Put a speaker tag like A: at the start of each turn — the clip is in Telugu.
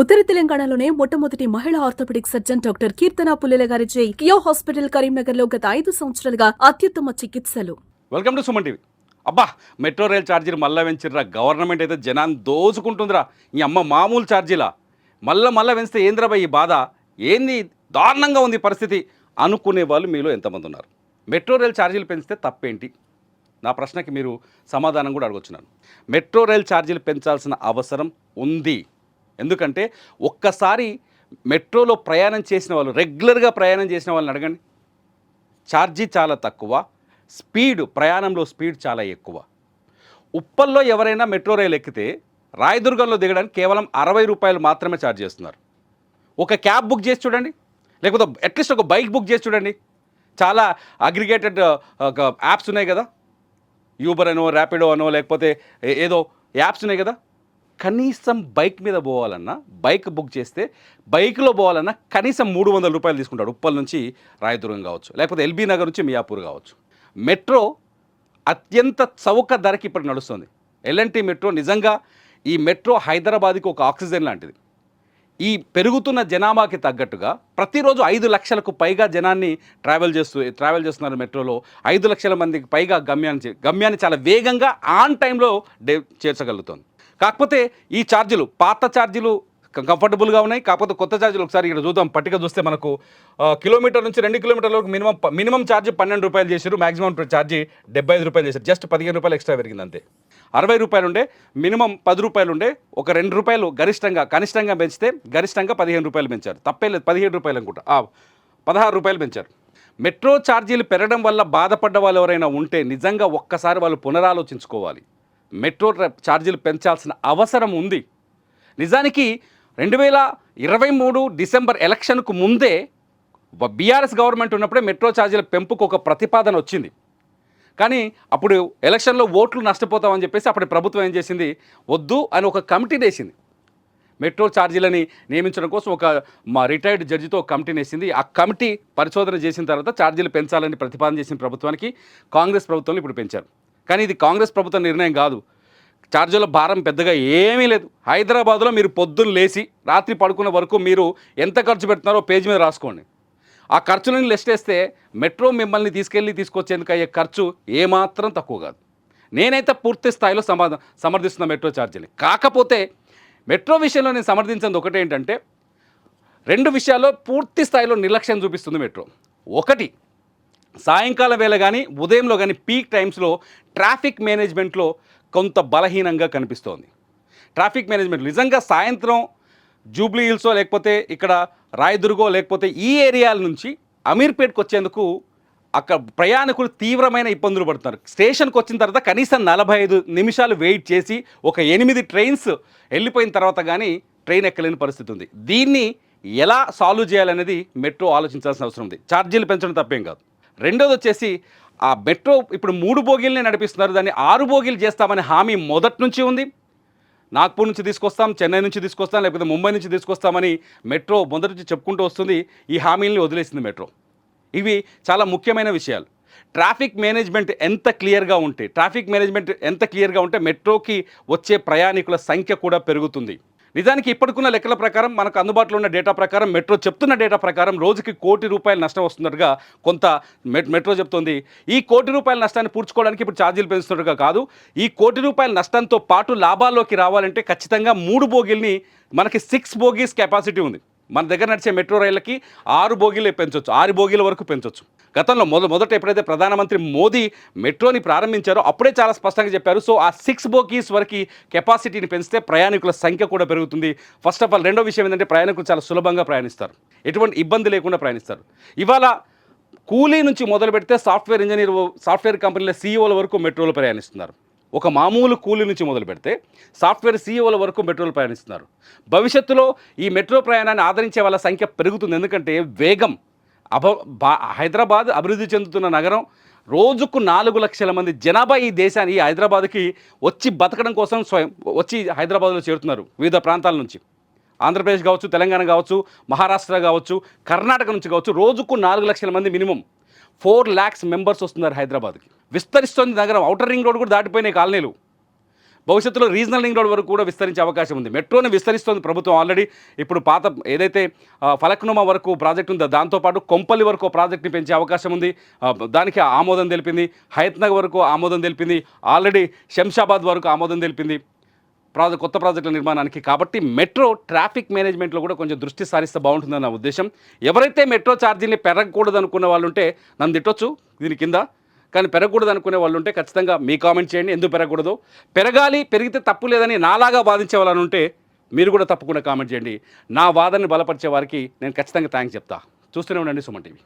A: ఉత్తర తెలంగాణలోనే మొట్టమొదటి మహిళా orthopaedic surgeon doctor Keerthana Pullela గారిచే కియో హాస్పిటల్ కరీంనగర్లో గత ఐదు సంవత్సరాలుగా అత్యుత్తమ చికిత్సలు.
B: Welcome to Suman TV. అబ్బా మెట్రో రైల్ ఛార్జీలు మళ్ళా పెంచిర్రా. గవర్నమెంట్ అయితే జనాన్ని దోచుకుంటుందిరా. ఈ అమ్మ మామూలు ఛార్జీలా. మళ్ళా మళ్ళా పెంచితే ఏంద్రాబాయ్ ఈ బాధ? ఏంది? దారుణంగా ఉంది పరిస్థితి అనుకునే వాళ్ళు మీలో ఎంతమంది ఉన్నారు. మెట్రో రైల్ ఛార్జీలు పెంచితే తప్పేంటి? నా ప్రశ్నకి మీరు సమాధానం కూడా అడగొచ్చున్నాను. మెట్రో రైల్ ఛార్జీలు పెంచాల్సిన అవసరం ఉంది. ఎందుకంటే ఒక్కసారి మెట్రోలో ప్రయాణం చేసిన వాళ్ళు రెగ్యులర్గా ప్రయాణం చేసిన వాళ్ళని అడగండి. ఛార్జీ చాలా తక్కువ స్పీడ్ ప్రయాణంలో స్పీడ్ చాలా ఎక్కువ. ఉప్పల్లో ఎవరైనా మెట్రో రైలు ఎక్కితే రాయదుర్గంలో దిగడానికి కేవలం అరవై రూపాయలు మాత్రమే ఛార్జ్ చేస్తున్నారు. ఒక క్యాబ్ బుక్ చేసి చూడండి లేకపోతే అట్లీస్ట్ ఒక బైక్ బుక్ చేసి చూడండి. చాలా అగ్రిగేటెడ్ యాప్స్ ఉన్నాయి కదా. యూబర్ అనో ర్యాపిడో అనో లేకపోతే ఏదో యాప్స్ ఉన్నాయి కదా. కనీసం బైక్ మీద పోవాలన్నా బైక్ బుక్ చేస్తే బైక్లో పోవాలన్నా కనీసం మూడు వందల రూపాయలు తీసుకుంటాడు. ఉప్పల్ నుంచి రాయదుర్గం కావచ్చు లేకపోతే ఎల్బీ నగర్ నుంచి మియాపూర్ కావచ్చు. మెట్రో అత్యంత చౌక ధరకి ఇప్పుడు నడుస్తుంది. ఎల్ఎన్టీ మెట్రో నిజంగా ఈ మెట్రో హైదరాబాద్కి ఒక ఆక్సిజన్ లాంటిది. ఈ పెరుగుతున్న జనాభాకి తగ్గట్టుగా ప్రతిరోజు ఐదు లక్షలకు పైగా జనాన్ని ట్రావెల్ చేస్తూ ట్రావెల్ చేస్తున్నారు మెట్రోలో. ఐదు లక్షల మందికి పైగా గమ్యాన్ని గమ్యాన్ని చాలా వేగంగా ఆన్ టైంలో డే చేర్చగలుగుతుంది. కాకపోతే ఈ ఛార్జీలు పాత ఛార్జీలు కంఫర్టబుల్గా ఉన్నాయి. కాకపోతే కొత్త ఛార్జీలు ఒకసారి ఇక్కడ చూద్దాం. పట్టిక చూస్తే మనకు కిలోమీటర్ నుంచి రెండు కిలోమీటర్ల వరకు మినిమం మినిమం ఛార్జ్ పన్నెండు రూపాయలు చేశారు మాక్సిమం ఛార్జీ డెబ్బై ఐదు రూపాయలు చేశారు జస్ట్ పదిహేను రూపాయలు ఎక్స్ట్రా పెరిగింది అంతే అరవై రూపాయలు ఉండే మినిమం పది రూపాయలు ఉండే ఒక రెండు రూపాయలు గరిష్టంగా కనిష్టంగా పెంచితే గరిష్టంగా పదిహేను రూపాయలు పెంచారు. తప్పే లేదు పదిహేడు రూపాయలు అనుకుంటా. ఆ, పదహారు రూపాయలు పెంచారు. మెట్రో ఛార్జీలు పెరగడం వల్ల బాధపడ్డ వాళ్ళు ఎవరైనా ఉంటే నిజంగా ఒక్కసారి వాళ్ళు పునరాలోచించుకోవాలి. మెట్రో ఛార్జీలు పెంచాల్సిన అవసరం ఉంది. నిజానికి రెండు వేల ఇరవై మూడు డిసెంబర్ ఎలక్షన్కు ముందే బీఆర్ఎస్ గవర్నమెంట్ ఉన్నప్పుడే మెట్రో ఛార్జీల పెంపుకు ఒక ప్రతిపాదన వచ్చింది. కానీ అప్పుడు ఎలక్షన్లో ఓట్లు నష్టపోతామని చెప్పేసి అప్పుడు ప్రభుత్వం ఏం చేసింది? వద్దు అని ఒక కమిటీ వేసింది మెట్రో ఛార్జీలని నియమించడం కోసం ఒక మా రిటైర్డ్ జడ్జితో కమిటీ కమిటీని వేసింది ఆ కమిటీ పరిశోధన చేసిన తర్వాత ఛార్జీలు పెంచాలని ప్రతిపాదన చేసిన ప్రభుత్వానికి కాంగ్రెస్ ప్రభుత్వం ఇప్పుడు పెంచారు. కానీ ఇది కాంగ్రెస్ ప్రభుత్వం నిర్ణయం కాదు. ఛార్జీల భారం పెద్దగా ఏమీ లేదు. హైదరాబాద్లో మీరు పొద్దున్న లేచి రాత్రి పడుకున్న వరకు మీరు ఎంత ఖర్చు పెడుతున్నారో పేజీ మీద రాసుకోండి. ఆ ఖర్చులను లిస్ట్ వేస్తే మెట్రో మిమ్మల్ని తీసుకెళ్ళి తీసుకొచ్చేందుకు అయ్యే ఖర్చు ఏమాత్రం తక్కువ కాదు. నేనైతే పూర్తి స్థాయిలో సమ సమర్థిస్తున్న మెట్రో ఛార్జీని. కాకపోతే మెట్రో విషయంలో నేను సమర్థించింది ఒకటి ఏంటంటే రెండు విషయాల్లో పూర్తి స్థాయిలో నిర్లక్ష్యం చూపిస్తుంది మెట్రో. ఒకటి సాయంకాలం వేళ కానీ ఉదయంలో కానీ పీక్ టైమ్స్లో ట్రాఫిక్ మేనేజ్మెంట్లో కొంత బలహీనంగా కనిపిస్తోంది. ట్రాఫిక్ మేనేజ్మెంట్ నిజంగా సాయంత్రం జూబ్లీ హిల్సో లేకపోతే ఇక్కడ రాయదుర్గో లేకపోతే ఈ ఏరియాల నుంచి అమీర్పేట్కి వచ్చేందుకు అక్కడ ప్రయాణికులు తీవ్రమైన ఇబ్బందులు పడుతున్నారు. స్టేషన్కి వచ్చిన తర్వాత కనీసం నలభై ఐదు నిమిషాలు వెయిట్ చేసి ఒక ఎనిమిది ట్రైన్స్ వెళ్ళిపోయిన తర్వాత కానీ ట్రైన్ ఎక్కలేని పరిస్థితి ఉంది. దీన్ని ఎలా సాల్వ్ చేయాలనేది మెట్రో ఆలోచించాల్సిన అవసరం ఉంది. ఛార్జీలు పెంచడం తప్పేం కాదు. రెండోది వచ్చేసి ఆ మెట్రో ఇప్పుడు మూడు బోగీలనే నడిపిస్తున్నారు. దాన్ని ఆరు బోగీలు చేస్తామనే హామీ మొదటి నుంచి ఉంది. నాగ్పూర్ నుంచి తీసుకొస్తాం చెన్నై నుంచి తీసుకొస్తాం లేకపోతే ముంబై నుంచి తీసుకొస్తామని మెట్రో మొదటి నుంచి చెప్పుకుంటూ వస్తుంది. ఈ హామీల్ని వదిలేసింది మెట్రో. ఇవి చాలా ముఖ్యమైన విషయాలు. ట్రాఫిక్ మేనేజ్మెంట్ ఎంత క్లియర్గా ఉంటే ట్రాఫిక్ మేనేజ్మెంట్ ఎంత క్లియర్గా ఉంటే మెట్రోకి వచ్చే ప్రయాణికుల సంఖ్య కూడా పెరుగుతుంది. నిజానికి ఇప్పటికున్న లెక్కల ప్రకారం మనకు అందుబాటులో ఉన్న డేటా ప్రకారం మెట్రో చెప్తున్న డేటా ప్రకారం రోజుకి కోటి రూపాయల నష్టం వస్తున్నట్టుగా కొంత మెట్ మెట్రో చెప్తోంది. ఈ కోటి రూపాయల నష్టాన్ని పూడ్చుకోవడానికి ఇప్పుడు ఛార్జీలు పెంచుతున్నట్టుగా కాదు. ఈ కోటి రూపాయల నష్టంతో పాటు లాభాల్లోకి రావాలంటే ఖచ్చితంగా మూడు బోగిల్ని మనకి సిక్స్ బోగీస్ కెపాసిటీ ఉంది. మన దగ్గర నడిచే మెట్రో రైళ్ళకి ఆరు బోగీలు పెంచవచ్చు ఆరు బోగీల వరకు పెంచవచ్చు గతంలో మొద మొదట ఎప్పుడైతే ప్రధానమంత్రి మోదీ మెట్రోని ప్రారంభించారో అప్పుడే చాలా స్పష్టంగా చెప్పారు. సో ఆ సిక్స్ బోగీస్ వరకు కెపాసిటీని పెంచితే ప్రయాణికుల సంఖ్య కూడా పెరుగుతుంది. ఫస్ట్ ఆఫ్ ఆల్ రెండో విషయం ఏంటంటే ప్రయాణికులు చాలా సులభంగా ప్రయాణిస్తారు. ఎటువంటి ఇబ్బంది లేకుండా ప్రయాణిస్తారు. ఇవాళ కూలీ నుంచి మొదలు పెడితే సాఫ్ట్వేర్ ఇంజనీర్ సాఫ్ట్వేర్ కంపెనీల సీఈఓల వరకు మెట్రోలో ప్రయాణిస్తున్నారు. ఒక మామూలు కూలీ నుంచి మొదలు పెడితే సాఫ్ట్వేర్ సీఈఓల వరకు మెట్రోలు ప్రయాణిస్తున్నారు. భవిష్యత్తులో ఈ మెట్రో ప్రయాణాన్ని ఆదరించే వాళ్ళ సంఖ్య పెరుగుతుంది. ఎందుకంటే వేగం అభ బా హైదరాబాద్ అభివృద్ధి చెందుతున్న నగరం రోజుకు నాలుగు లక్షల మంది జనాభా ఈ దేశాన్ని ఈ హైదరాబాద్కి వచ్చి బతకడం కోసం స్వయం వచ్చి హైదరాబాద్లో చేరుతున్నారు వివిధ ప్రాంతాల నుంచి. ఆంధ్రప్రదేశ్ కావచ్చు తెలంగాణ కావచ్చు మహారాష్ట్ర కావచ్చు కర్ణాటక నుంచి కావచ్చు రోజుకు నాలుగు లక్షల మంది మినిమం. ఫోర్ ల్యాక్స్ మెంబర్స్ వస్తున్నారు హైదరాబాద్కి. విస్తరిస్తోంది నగరం. ఔటర్ రింగ్ రోడ్ కూడా దాటిపోయినాయి కాలనీలు. భవిష్యత్తులో రీజనల్ రింగ్ రోడ్ వరకు కూడా విస్తరించే అవకాశం ఉంది. మెట్రోని విస్తరిస్తోంది ప్రభుత్వం ఆల్రెడీ ఇప్పుడు పాత ఏదైతే ఫలక్నుమా వరకు ప్రాజెక్ట్ ఉందో దాంతోపాటు కొంపల్లి వరకు ప్రాజెక్ట్ని పెంచే అవకాశం ఉంది. దానికి ఆమోదం తెలిపింది. హైత్నగర్ వరకు ఆమోదం తెలిపింది. ఆల్రెడీ శంషాబాద్ వరకు ఆమోదం తెలిపింది. ప్రాజెక్ట్ కొత్త ప్రాజెక్టుల నిర్మాణానికి. కాబట్టి మెట్రో ట్రాఫిక్ మేనేజ్మెంట్లో కూడా కొంచెం దృష్టి సారిస్తే బాగుంటుందని నా ఉద్దేశం. ఎవరైతే మెట్రో ఛార్జీని పెరగకూడదు అనుకున్న వాళ్ళు ఉంటే నన్ను తిట్టొచ్చు దీని కింద. కానీ పెరగకూడదు అనుకునే వాళ్ళు ఉంటే ఖచ్చితంగా మీ కామెంట్ చేయండి. ఎందుకు పెరగకూడదు? పెరగాలి పెరిగితే తప్పు లేదని నాలాగా వాదించే వాళ్ళని ఉంటే మీరు కూడా తప్పకుండా కామెంట్ చేయండి. నా వాదనని బలపరిచే వారికి నేను ఖచ్చితంగా థ్యాంక్స్ చెప్తా. చూస్తూనే ఉండండి సుమన్ టీవీ.